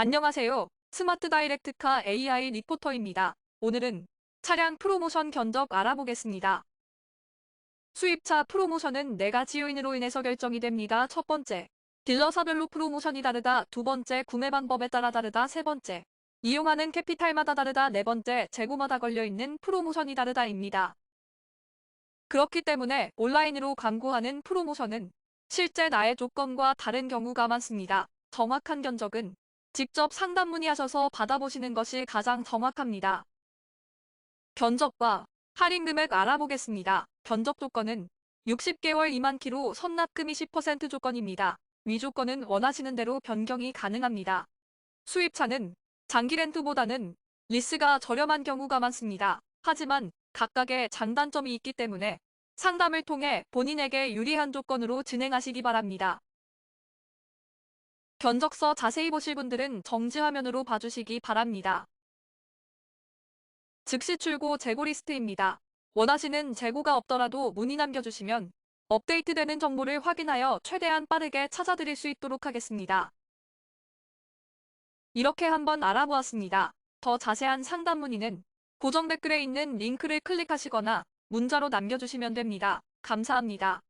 안녕하세요. 스마트 다이렉트카 AI 리포터입니다. 오늘은 차량 프로모션 견적 알아보겠습니다. 수입차 프로모션은 네 가지 요인으로 인해서 결정이 됩니다. 첫 번째, 딜러사별로 프로모션이 다르다. 두 번째, 구매 방법에 따라 다르다. 세 번째, 이용하는 캐피탈마다 다르다. 네 번째, 재고마다 걸려있는 프로모션이 다르다입니다. 그렇기 때문에 온라인으로 광고하는 프로모션은 실제 나의 조건과 다른 경우가 많습니다. 정확한 견적은 직접 상담 문의하셔서 받아보시는 것이 가장 정확합니다. 견적과 할인 금액 알아보겠습니다. 견적 조건은 60개월 2만 키로 선납금이 10% 조건입니다. 위 조건은 원하시는 대로 변경이 가능합니다. 수입차는 장기 렌트보다는 리스가 저렴한 경우가 많습니다. 하지만 각각의 장단점이 있기 때문에 상담을 통해 본인에게 유리한 조건으로 진행하시기 바랍니다. 견적서 자세히 보실 분들은 정지 화면으로 봐주시기 바랍니다. 즉시 출고 재고 리스트입니다. 원하시는 재고가 없더라도 문의 남겨주시면 업데이트되는 정보를 확인하여 최대한 빠르게 찾아드릴 수 있도록 하겠습니다. 이렇게 한번 알아보았습니다. 더 자세한 상담 문의는 고정 댓글에 있는 링크를 클릭하시거나 문자로 남겨주시면 됩니다. 감사합니다.